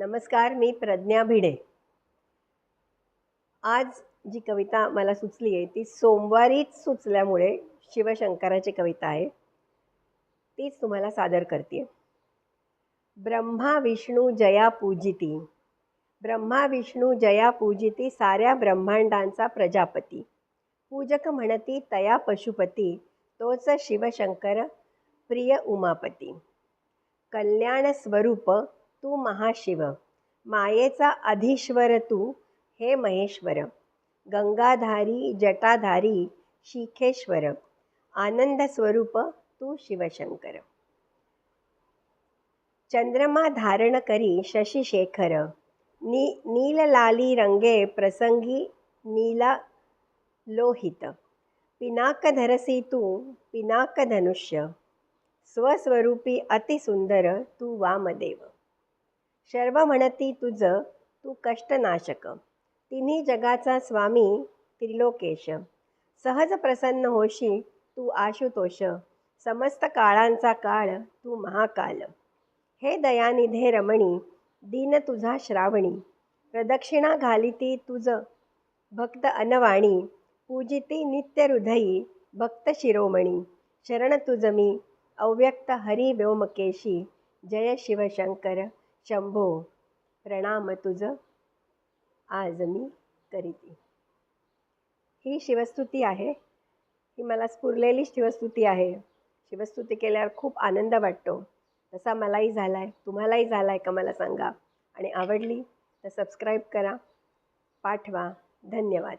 नमस्कार मी प्रज्ञा भिडे. आज जी कविता मला सुचली आहे ती सोमवारीच सुचल्यामुळे शिवशंकराची कविता आहे. तीच तुम्हाला सादर करते ब्रह्मा विष्णू जया पूजिती. ब्रह्मा विष्णू जया पूजिती साऱ्या ब्रह्मांडांचा प्रजापती. पूजक म्हणती तया पशुपती तोच शिवशंकर प्रिय उमापती. कल्याण स्वरूप तू महाशिव मायेचा अधीश्वर तू हे महेश्वर. गंगाधारी जटाधारी शिखेश्वर. आनंद स्वरूप तू शिवशंकर. चंद्रमा धारण करी शशिशेखर नी नीललाली रंगे प्रसंगी नीला लोहित. पिनाकधरसी तू पिनाकधनुष्य स्वस्वरूपी अतिसुंदर तू वामदेव. शर्व म्हणती तुझं तू कष्टनाशक. तिन्ही जगाचा स्वामी त्रिलोकेश. सहज प्रसन्न होशी तू आशुतोष. समस्त काळांचा काळ तू महाकाल. हे दयानिधे रमणी दीन तुझा श्रावणी. प्रदक्षिणा घालिती तुझ भक्त अनवाणी. पूजिती नित्य हृदयी भक्त शिरोमणी. शरण तुझ मी अव्यक्त हरी व्योमकेशी. जय शिवशंकर. शंभो प्रणाम तुझ. आज मी करीती. ही शिवस्तुती आहे. ही मला स्फुरलेली शिवस्तुती आहे. शिवस्तुती केल्यावर खूप आनंद वाटतो. तसा मलाही झाला आहे तुम्हालाही झाला आहे का मला सांगा. आणि आवडली तर सबस्क्राईब करा. पाठवा. धन्यवाद.